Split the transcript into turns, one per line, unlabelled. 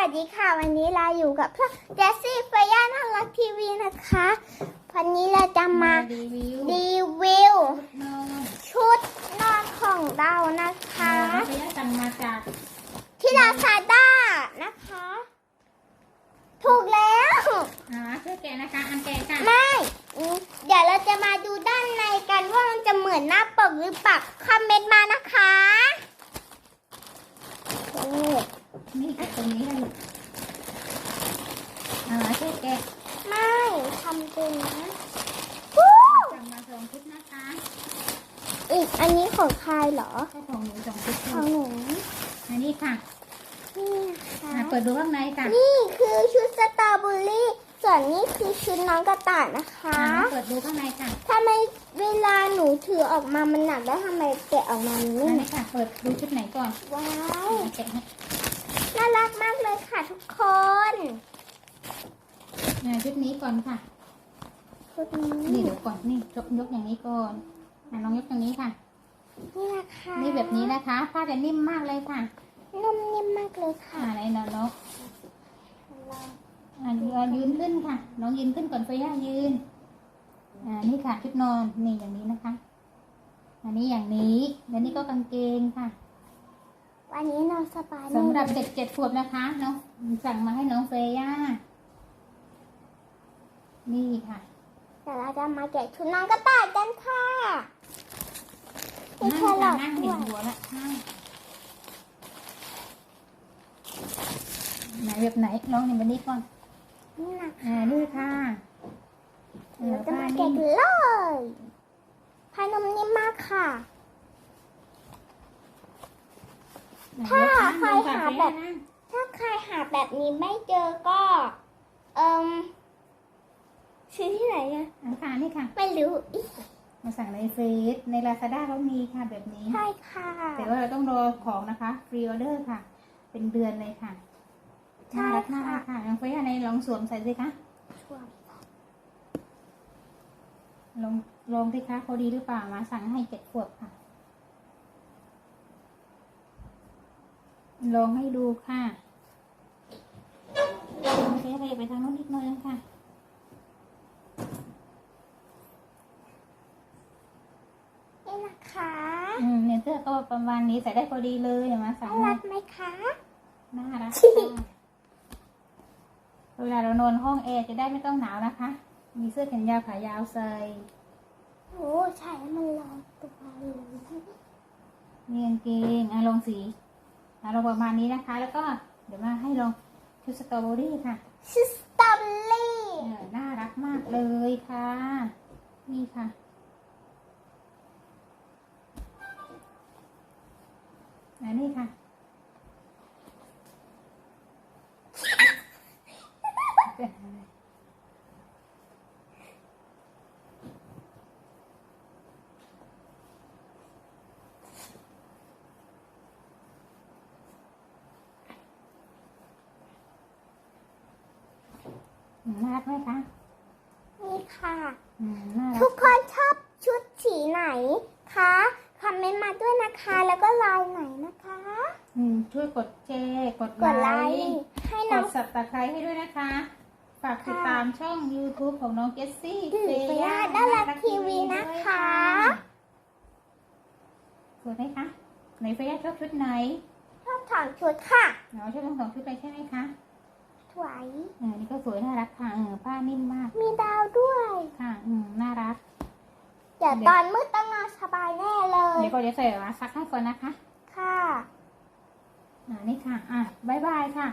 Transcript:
วัสดีค่ะ วันนี้เราอยู่กับเพื่อนเจสซี่เฟย่าน่ารักทีวีนะคะ วันนี้เราจะมา
รีวิว
รีวิว
นอน
ชุดนอนของเรานะคะ
นะคะพยาสั่งมาจาก
ที่ลาซาด้านะคะ ถูกแล้ว
อ่าช่วยแกะนะคะอันแกะค่ะ
ไม่อืมเดี๋ยวเราจะมาดูด้านในกันว่ามันจะเหมือนหน้าปกหรือเปล่าคอมเมนต์มานะคะ นี่
นี่ค่ะตรงนี้ค่ะลูกอ่าช่วยแกะ
ไม่ทำเป็นนะวู้
สั่งมาสองชุดนะคะ
อีกอันนี้ของใครเหรอ
ถ้าของหนูสองชุด
ของหนู
อันนี้ค่ะ
นี่คะ
อ่าเปิดดูข้างในค่ะ
นี่คือชุดสตรอเบอรี่ส่วนนี้คือชุดน้องกระต่ายนะคะ
เปิดดูข้างในค่ะ
ทำไมเวลาหนูถือออกมามันหนักแล้วทำไมแกะออกมามัน
อั
ไม่
น
หนั
นี้ค่ะ เปิดดูชุดไหนก่อน
ว้า
อ่าวแกะให้
น่ารักมากเลยค่ะทุกคน
อ่าชุดนี้ก่อนค่ะ
ชุดนี้
นี่เดี๋ยวก่อนนี่ยกยกอย่างนี้ก่อนอ่าลองยกอย่างนี้ค่ะ
นี่นะคะ
นี่แบบนี้นะคะ ผ้าจะนิ่มมากเลยค่ะ
นุ่มนิ่มมากเลย
อ่า
ค่ะ
ไหนเนาะเนาะอ่ายืนขึ้นค่ะ น้องยืนขึ้นก่อนไฟย่ายืน อ่า นี่ค่ะชุดนอน นี่อย่างนี้นะคะ อันนี้อย่างนี้ แล้วนี่ก็กางเกงค่ะ
วันนี้นอนสบาย
สำหรับ
แน่
เด็กเจ็ดขวบนะคะน้องสั่งมาให้น้องเฟย่า นี่ค่ะ
เดี๋ยวเราจะมาแกะชุดน้องกระต่ายกันค่ะมี
นั่ง
แคร
ค่ะ
อท
นั่ง
ด้
เห็
วนย
หัวละนั่งไหนแบบไหนลองอย่างแบบนี้ก่อน
นี่นะ
อ่านี่ค่ะเออ
เราจะ
ผ้า
มา
นิ่
แกะ
ม
กันเลยพายนมนิ่มมากค่ะ ถ้าใครหาแบบ ถ้าใครหาแบบนี้ไม่เจอก็ เอิมซื้อที่ไหนอะ
อันค่ะนี่ค่ะ
ไม่รู้อิ
มาสั่งในเฟซในลาซาด้าเขามีค่ะแบบนี้
ใช่ค่ะ
แต่ว่าเราต้องรอของนะคะฟรีออเดอร์ค่ะ เป็นเดือนเลยค่ะ
ใช่
น่ารัก
ค่ะ
น่ารักค่ะลองเฟซอะไรลองสวมใส่สิคะ
ช่วง
ลองลองสิคะเขาดีหรือเปล่ามาสั่งให้เจ็ดขวบค่ะ ลองให้ดูค่ะโอเคไปไปทางโน้นนิดหน่อยค่ะ
นี่นะคะ
อืมเนี่ยเสื้อก็ประมาณนี้ใส่ได้พอดีเลยมาสั่ง
น่า
ให้
รักไหมคะ
น่ารักค่ะเวลาเรานอนห้องแอร์จะได้ไม่ต้องหนาวนะคะ มีเสื้อแขนยาวขายาวใส่
โอ้ใช่มันลองตัวเลย
มีกางเกงอะลองสีอะ ลองประมาณนี้นะคะ แล้วก็เดี๋ยวมาให้ลองชุดสตรอเบอรี่ค่ะ
ชื่อสตรอเบอรี่
เออน่ารักมากเลยค่ะ นี่ค่ะอันนี้ค่ะน่ารักไหมคะ
นี่ค่ะ
อืมน่ารั
ทุ
ก
กคนชอบชุดสีไหนคะคอมเมนต์มาด้วยนะคะ แล้วก็ไลน์ไหนนะคะ
อืมช่วยกดแชร์กด
กด
ไล
ไล
ค์
ค์ให้
ก
น้อง
ดสับตะไคร้ให้ด้วยนะคะ ฝากติด
ค่ะ
ตามช่อง YouTube ของน้องเจสซี่
ถือเฟย่าน่ารักทีวีนะคะ
สวยไหมคะไหนเฟย่าชอบชุดไหน
ชอบถอดชุดค่ะ
เนาะชอบทั้งสองชุดเลยใช่ไหมคะ
ถ วาย
เออนี่ก็สวยน่ารักค่ะเออผ้านิ่มมาก
มีดาวด้วย
ค่ะอืมน่ารัก
เดี๋ยวตอนมืดต้องนอนสบายแน่เลย
เดี๋ยวก็จะใส่มาซักให้ก่อนนะคะ
ค่ะ
อ่านี่ค่ะ อะบายบายค่ะ